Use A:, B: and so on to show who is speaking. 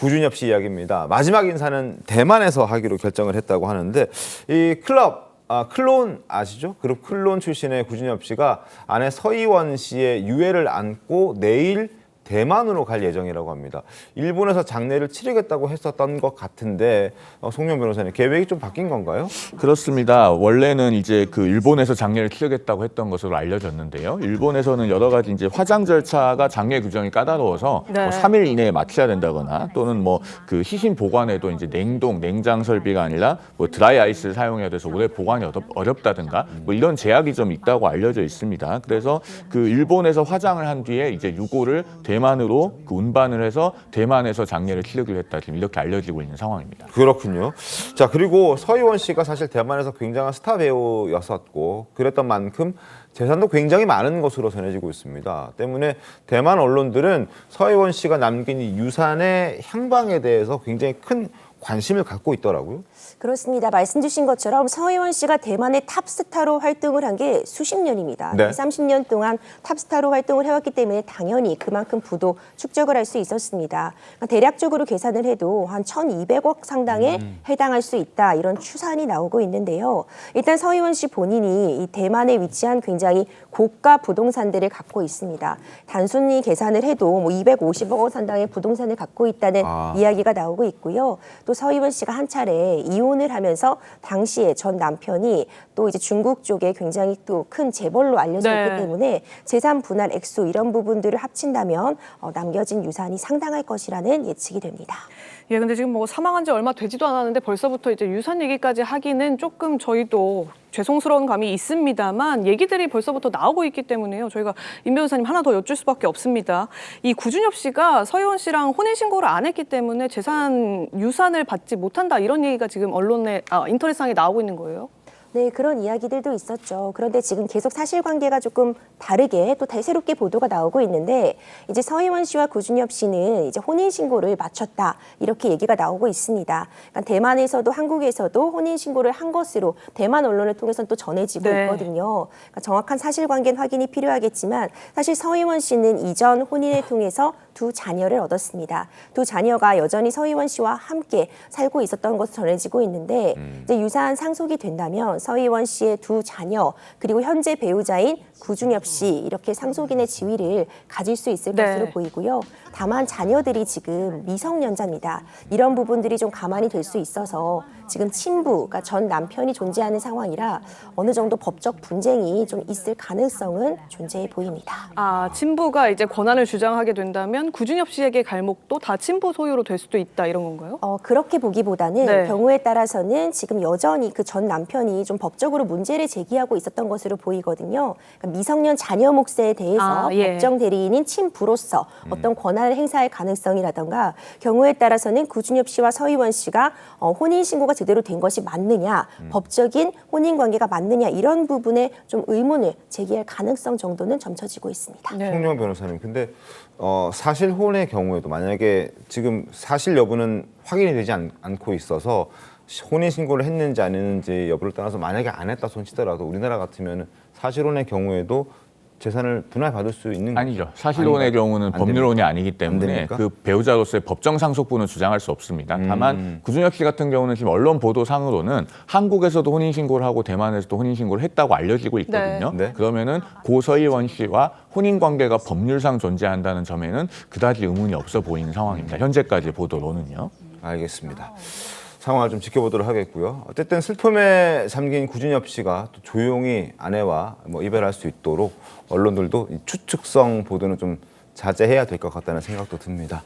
A: 구준엽 씨 이야기입니다. 마지막 인사는 대만에서 하기로 결정을 했다고 하는데 이 클럽 아, 클론 아시죠? 그룹 클론 출신의 구준엽 씨가 아내 서희원 씨의 유해를 안고 내일 대만으로 갈 예정이라고 합니다. 일본에서 장례를 치르겠다고 했었던 것 같은데 어, 송영 변호사님 계획이 좀 바뀐 건가요?
B: 그렇습니다. 원래는 이제 그 일본에서 장례를 치르겠다고 했던 것으로 알려졌는데요. 일본에서는 여러 가지 이제 화장 절차가 장례 규정이 까다로워서
C: 네.
B: 뭐 3일 이내에 마쳐야 된다거나 또는 뭐 그 시신 보관에도 이제 냉동, 냉장 설비가 아니라 뭐 드라이 아이스를 사용해야 돼서 오래 보관이 어렵, 어렵다든가 뭐 이런 제약이 좀 있다고 알려져 있습니다. 그래서 그 일본에서 화장을 한 뒤에 이제 유고를 대 만으로 그 운반을 해서 대만에서 장례를 치르기로 했다. 지금 이렇게 알려지고 있는 상황입니다.
A: 그렇군요. 자 그리고 서희원 씨가 사실 대만에서 굉장한 스타 배우였었고 그랬던 만큼 재산도 굉장히 많은 것으로 전해지고 있습니다. 때문에 대만 언론들은 서희원 씨가 남긴 이 유산의 향방에 대해서 굉장히 큰 관심을 갖고 있더라고요.
D: 그렇습니다. 말씀 주신 것처럼 서희원 씨가 대만의 탑스타로 활동을 한 게 수십 년입니다.
A: 네.
D: 30년 동안 탑스타로 활동을 해왔기 때문에 당연히 그만큼 부도 축적을 할 수 있었습니다. 그러니까 대략적으로 계산을 해도 한 1,200억 상당에 해당할 수 있다 이런 추산이 나오고 있는데요. 일단 서희원 씨 본인이 이 대만에 위치한 굉장히 고가 부동산들을 갖고 있습니다. 단순히 계산을 해도 뭐 250억 원 상당의 부동산을 갖고 있다는
A: 아.
D: 이야기가 나오고 있고요. 또 서희원 씨가 한 차례 이혼을 하면서 당시에 전 남편이 또 이제 중국 쪽에 굉장히 또 큰 재벌로 알려져 있기
C: 네.
D: 때문에 재산 분할 액수 이런 부분들을 합친다면 어, 남겨진 유산이 상당할 것이라는 예측이 됩니다.
C: 예, 근데 지금 뭐 사망한 지 얼마 되지도 않았는데 벌써부터 이제 유산 얘기까지 하기는 조금 저희도 죄송스러운 감이 있습니다만 얘기들이 벌써부터 나오고 있기 때문에요. 저희가 임 변호사님 하나 더 여쭐 수밖에 없습니다. 이 구준엽 씨가 서희원 씨랑 혼인 신고를 안 했기 때문에 재산 유산을 받지 못한다 이런 얘기가 지금 언론에 아, 인터넷상에 나오고 있는 거예요.
D: 네, 그런 이야기들도 있었죠. 그런데 지금 계속 사실관계가 조금 다르게 또 다- 새롭게 보도가 나오고 있는데 이제 서희원 씨와 구준엽 씨는 이제 혼인 신고를 마쳤다 이렇게 얘기가 나오고 있습니다. 그러니까 대만에서도 한국에서도 혼인 신고를 한 것으로 대만 언론을 통해서 또 전해지고
C: 네.
D: 있거든요. 그러니까 정확한 사실관계는 확인이 필요하겠지만 사실 서희원 씨는 이전 혼인을 통해서 두 자녀를 얻었습니다. 두 자녀가 여전히 서희원 씨와 함께 살고 있었던 것으로 전해지고 있는데 이제 유사한 상속이 된다면 서희원 씨의 두 자녀 그리고 현재 배우자인 구준엽 씨 이렇게 상속인의 지위를 가질 수 있을
C: 네.
D: 것으로 보이고요. 다만 자녀들이 지금 미성년자입니다. 이런 부분들이 좀 가만히 될 수 있어서 지금 친부가 전 남편이 존재하는 상황이라 어느 정도 법적 분쟁이 좀 있을 가능성은 존재해 보입니다.
C: 아, 친부가 이제 권한을 주장하게 된다면 구준엽 씨에게 갈목도 다 친부 소유로 될 수도 있다 이런 건가요?
D: 어, 그렇게 보기보다는
C: 네.
D: 경우에 따라서는 지금 여전히 그 전 남편이 좀 법적으로 문제를 제기하고 있었던 것으로 보이거든요. 그러니까 미성년 자녀 몫에 대해서
C: 아, 예.
D: 법정 대리인인 친부로서 어떤 권한을 행사할 가능성이라던가 경우에 따라서는 구준엽 씨와 서희원 씨가 어, 혼인 신고가 제대로 된 것이 맞느냐, 법적인 혼인 관계가 맞느냐 이런 부분에 좀 의문을 제기할 가능성 정도는 점쳐지고 있습니다.
C: 네.
A: 송영 변호사님, 근데 어, 사실 혼의 경우에도 만약에 지금 사실 여부는 확인이 되지 않, 않고 있어서 혼인 신고를 했는지 안 했는지 여부를 떠나서 만약에 안 했다 손치더라도 우리나라 같으면 사실혼의 경우에도 재산을 분할 받을 수 있는
B: 아니죠. 사실혼의
A: 아닌가요?
B: 경우는
A: 안
B: 법률혼이? 아니기
A: 안
B: 때문에
A: 됩니까?
B: 그 배우자로서의 법정 상속분은 주장할 수 없습니다.
A: 음.
B: 다만 구준엽 씨 같은 경우는 지금 언론 보도상으로는 한국에서도 혼인 신고를 하고 대만에서도 혼인 신고를 했다고 알려지고 있거든요.
A: 네. 네.
B: 그러면은 고서희원 씨와 혼인 관계가 법률상 존재한다는 점에는 그다지 의문이 없어 보이는 상황입니다. 현재까지 보도로는요.
A: 알겠습니다. 상황을 좀 지켜보도록 하겠고요. 어쨌든 슬픔에 잠긴 구준엽 씨가 또 조용히 아내와 뭐 이별할 수 있도록 언론들도 이 추측성 보도는 좀 자제해야 될 것 같다는 생각도 듭니다.